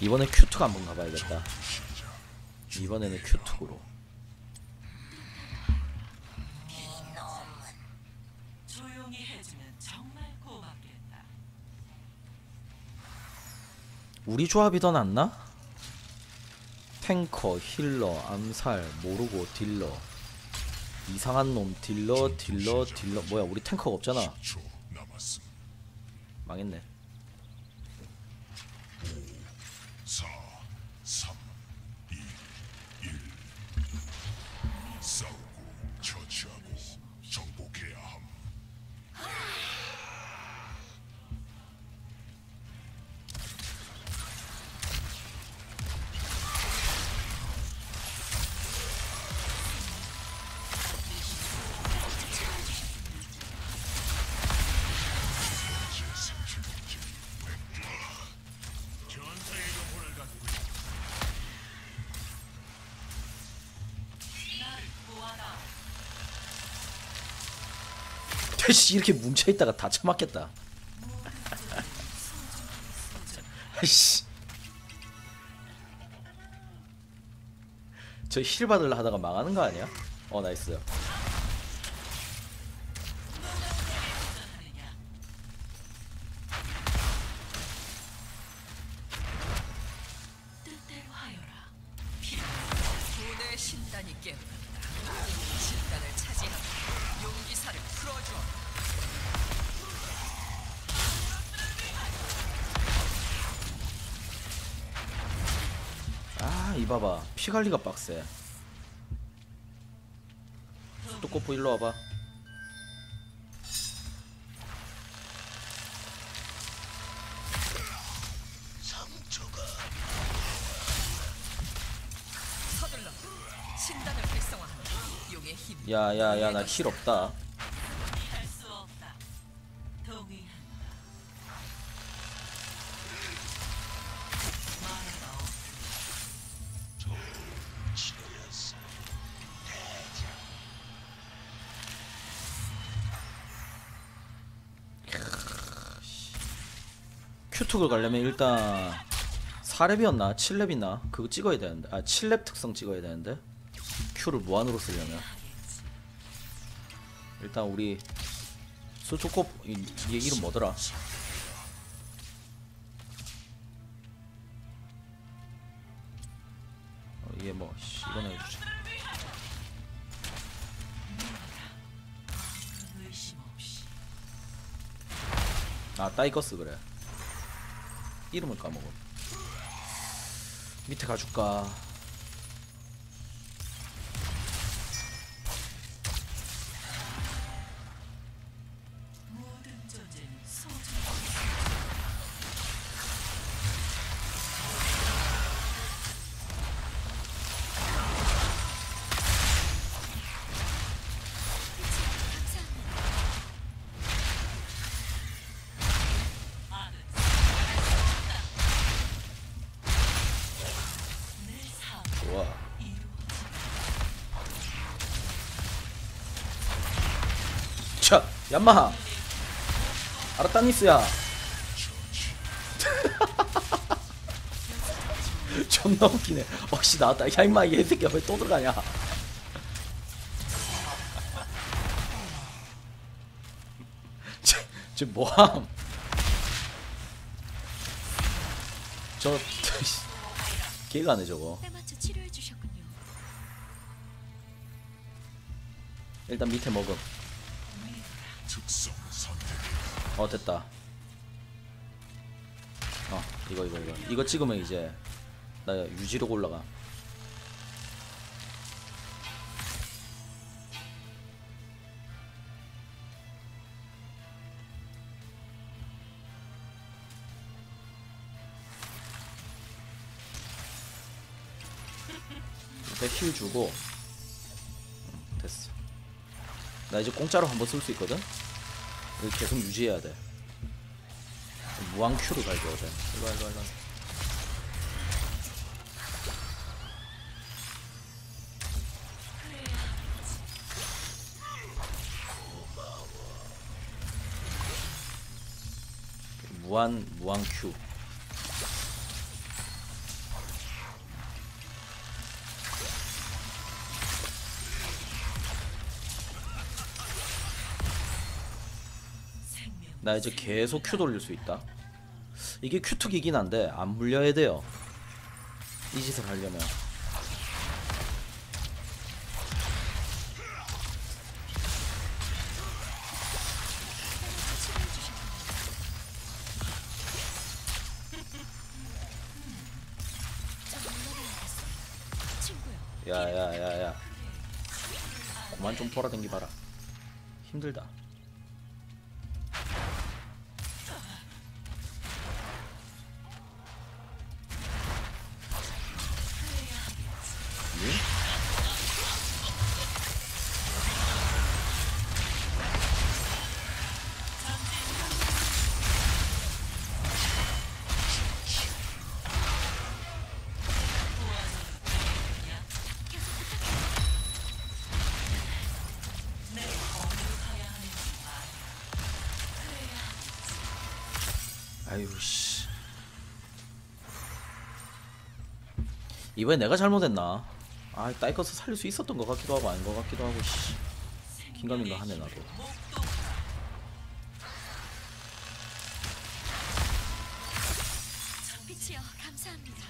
이번에 큐투 한번 가봐야겠다. 이번에는 큐투로. 우리 조합이 더 낫나? 탱커, 힐러, 암살, 모르고 딜러. 이상한 놈 딜러, 딜러, 딜러. 뭐야 우리 탱커가 없잖아. 망했네. 대시 이렇게 뭉쳐 있다가 다 처맞겠다. 아이씨. 저 힐 받으려 하다가 망하는 거 아니야? 어 나이스. 이봐봐 피 관리가 빡세. 또꼬프 일로 와봐. 야야야 나 힐 없다. 큐투를 가려면 일단 4렙이었나? 7렙이나? 그거 찍어야 되는데. 아 7렙 특성 찍어야 되는데? 큐를 무한으로 쓰려면. 일단 우리 수초코 이- 얘 이름 뭐더라? 어, 이게 뭐 씨, 이거나 해주자. 아 따이거스 그래 이름을 까먹어 밑에 가줄까 얌마하. 아라따니스야. 존나 웃기네. 억씨 나왔다. 야 임마 얘 새끼야 왜 또 들어가냐. 쟤, 쟤 뭐함? 저 개가네 저거. 일단 밑에 먹음 어 됐다. 어 이거 이거 이거. 이거 찍으면 이제 나 유지로 올라가. 힐 주고. 음, 됐어. 나 이제 공짜로 한 번 쓸 수 있거든 계속 유지해야 돼. 무한 큐를 가져야 돼 일로와 일로와 일로와. 무한 무한 큐 나 이제 계속 큐 돌릴 수 있다. 이게 큐특이긴 한데 안 물려야 돼요. 이 짓을 하려면. 야야야야. 그만 좀 돌아댕기 봐라. 힘들다. 아유 씨. 이번에 내가 잘못했나? 아, 따이커스 살릴 수 있었던 것 같기도 하고 아닌 것 같기도 하고 씨. 긴가민가 하네 나도. 감사합니다.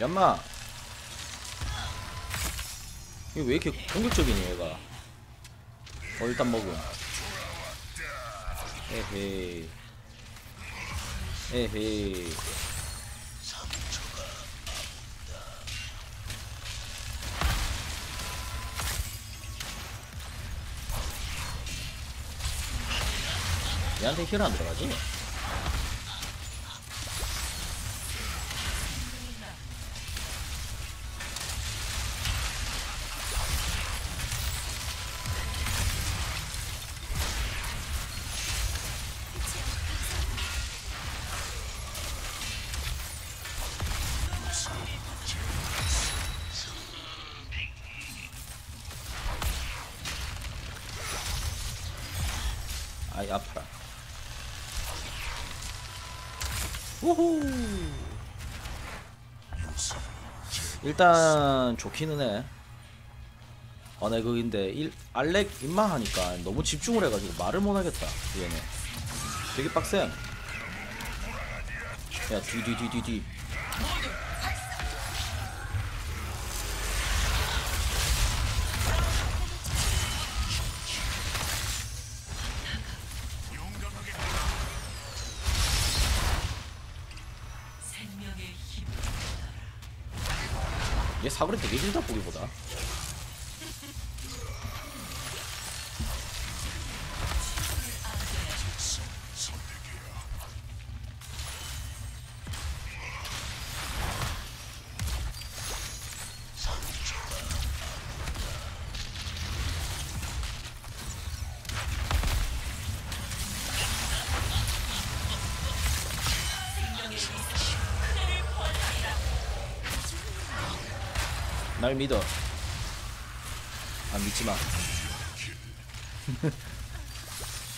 연마. 이거 왜 이렇게 공격적이니 얘가? 어 일단 먹음. 에헤이. 에헤이. 얘한테 힐 안 들어가지? 아이 아파라. 우후. 일단 좋기는 해. 어네 그인데 일 알렉 입마 하니까 너무 집중을 해가지고 말을 못 하겠다 얘네. 되게 빡셈. 야 뒤뒤뒤뒤뒤. 얘 사거리 되게 길다 보기보다. 날 믿어. 아 믿지 마.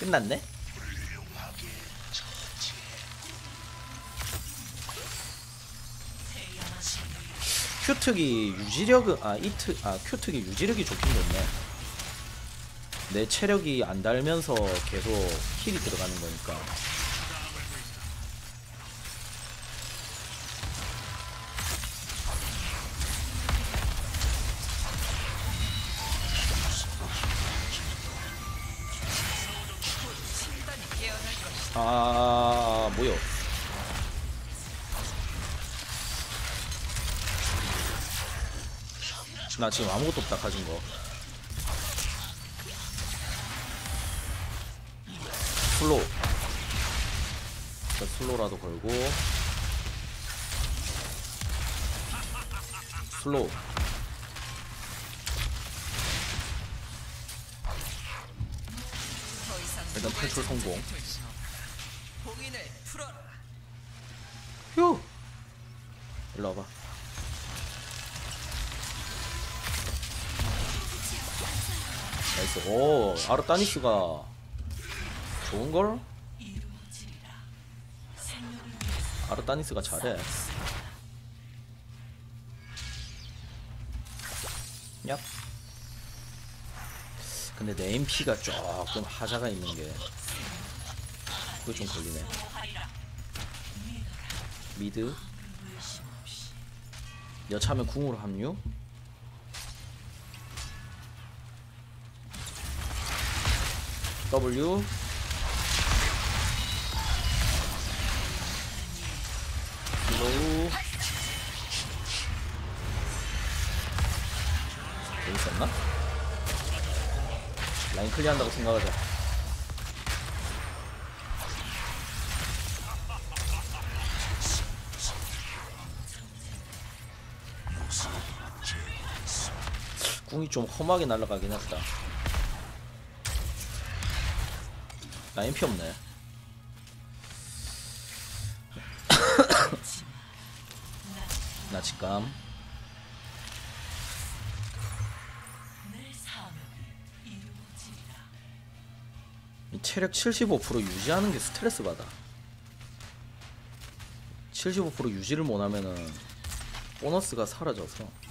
끝났네? 큐특이 유지력은 아 이트 아 큐특이 유지력이 좋긴 좋네. 내 체력이 안 달면서 계속 힐이 들어가는 거니까. 아 뭐요? 나 지금 아무것도 없다 가진 거. 플로우. 일단 슬로우라도 걸고 이상 일단 탈출 성공. 봉인을 풀어라. 휴. 일로 와봐. 나이스. 오 아르타니스가 좋은걸? 생명을 위해서 아르타니스가 잘해. 얍. 근데 내 MP가 조금 하자가 있는 게 그거 좀 걸리네. 미드. 여차하면 궁으로 합류. W. 슬로우 여기 있었나? 라인 클리어한다고 생각하자 궁이 좀 험하게 날아가긴 했다. 라인 피 없네. 나 직감. 내 사명이 이루어지리라. 이 체력 75% 유지하는 게 스트레스 받아. 75% 유지를 못하면은 보너스가 사라져서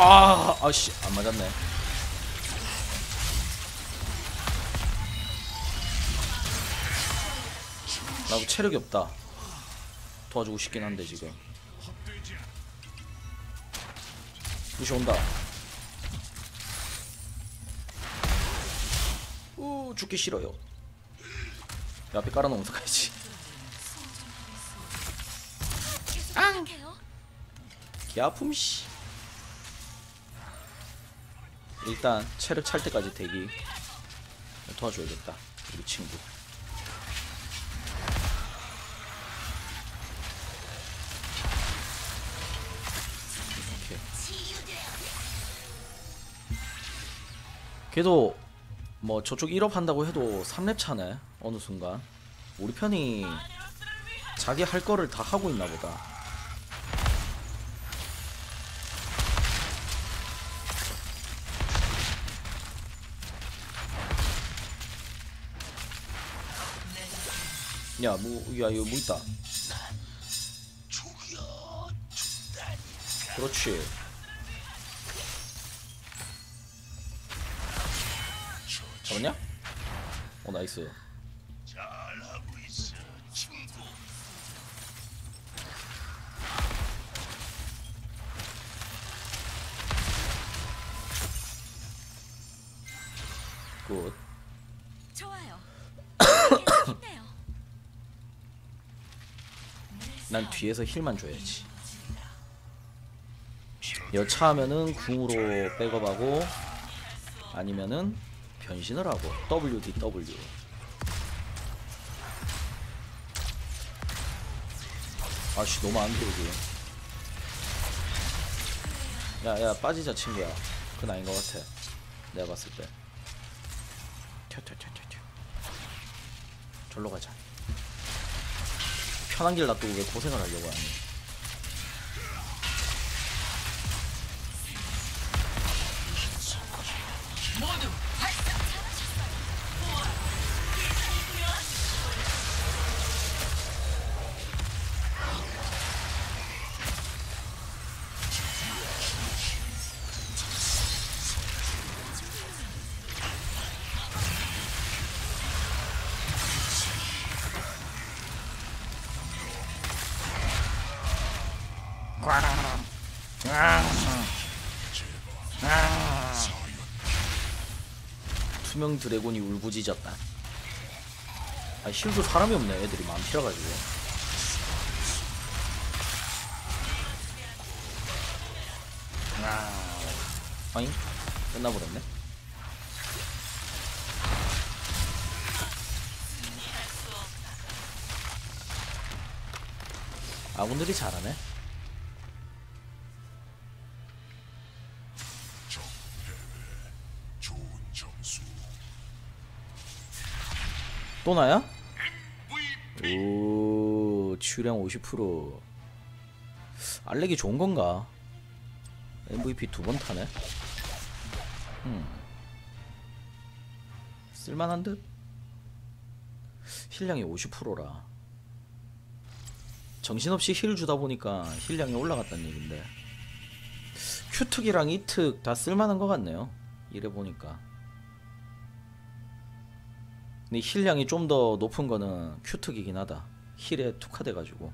아, 아씨, 안 맞았네. 나도 체력이 없다. 도와주고 싶긴 한데 지금. 무시 온다. 우 죽기 싫어요. 내 앞에 깔아놓으면서 가야지. 부탁해요. 개 아픔 씨. 일단 체력 찰 때까지 대기 도와줘야겠다 우리 친구. 오케이. 걔도 뭐 저쪽 1업 한다고 해도 3렙 차네 어느 순간 우리 편이 자기 할 거를 다 하고 있나 보다. 야, 뭐, 야, 이거 뭐 있다. 그렇지. 잡았냐? 어, 나이스. 난 뒤에서 힐만 줘야지. 여차하면은 궁으로 백업하고 아니면은 변신을 하고 WDW. 아씨 너무 안돼 여기 야야 빠지자 친구야. 그건 아닌 것 같아. 내가 봤을 때. 절로 가자 편한 길 놔두고 왜 고생을 하려고 하니 투명 드래곤이 울부짖었다. 아 실도 사람이 없네 애들이 많더라가지고. 아잉? 끝나버렸네? 아군들이 잘하네 또 나야? 오 출량 50% 알렉이 좋은 건가? MVP 두 번 타네. 음. 쓸만한 듯? 힐량이 50%라. 정신없이 힐 주다 보니까 힐량이 올라갔다는 얘긴데. 큐특이랑 이특 다 쓸만한 것 같네요. 이래 보니까. 근데 힐량이 좀 더 높은 거는 큐특이긴 하다. 힐에 특화돼가지고.